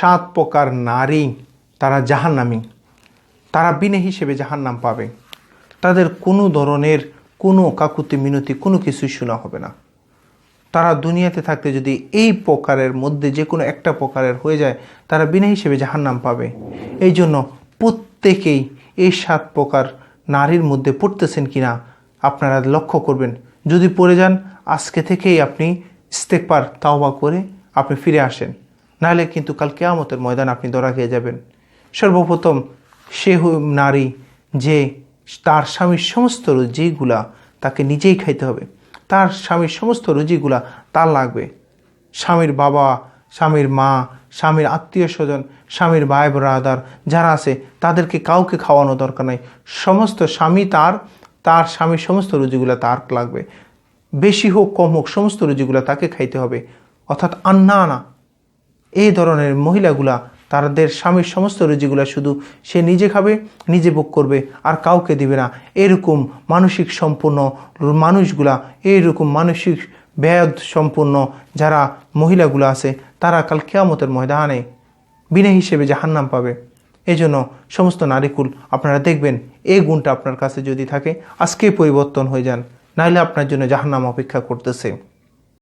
সাত প্রকার নারী তারা জাহান্নামী। তারা বিনে হিসেবে জাহান্নাম পাবে। তাদের কোনো ধরনের কোনো কাকুতি, মিনতি, কোনো কিছুই শোনা হবে না। তারা দুনিয়াতে থাকতে যদি এই প্রকারের মধ্যে যে কোনো একটা প্রকারের হয়ে যায়, তারা বিনা হিসেবে জাহান্নাম পাবে। এই জন্য প্রত্যেকেই এই সাত প্রকার নারীর মধ্যে পড়তেছেন কি না আপনারা লক্ষ্য করবেন। যদি পড়ে যান, আজকে থেকেই আপনি ইস্তেকবার, তাওবা করে আপনি ফিরে আসেন। নাহলে কিন্তু কাল কেয়ামতের ময়দান আপনি ধরা খেয়ে যাবেন। সর্বপ্রথম সে নারী যে তার স্বামীর সমস্ত রুজিগুলা তাকে নিজেই খাইতে হবে। তার স্বামীর সমস্ত রুজিগুলা তার লাগবে। স্বামীর বাবা, স্বামীর মা, স্বামীর আত্মীয় স্বজন স্বামীর ভাই ব্রাদার যারা আছে, তাদেরকে কাউকে খাওয়ানো দরকার নাই। সমস্ত স্বামী তার তার স্বামীর সমস্ত রুজিগুলা তার লাগবে। বেশি হোক, কম হোক, সমস্ত রুজিগুলা তাকে খাইতে হবে। অর্থাৎ আন্না আনা। এই ধরনের মহিলাগুলা, তাদের স্বামীর সমস্ত রুজিগুলা শুধু সে নিজে খাবে, নিজে ভোগ করবে, আর কাউকে দিবে না। এরকম মানসিক সম্পূর্ণ মানুষগুলা, এইরকম মানসিক ব্যয় সম্পূর্ণ যারা মহিলাগুলো আছে, তারা কাল কেয়ামতের ময়দানে বিনা হিসেবে জাহান্নাম পাবে। এই জন্য সমস্ত নারীকুল আপনারা দেখবেন এই গুণটা আপনার কাছে যদি থাকে আজকে পরিবর্তন হয়ে যান নাহলে আপনার জন্য জাহান্নাম অপেক্ষা করতেছে।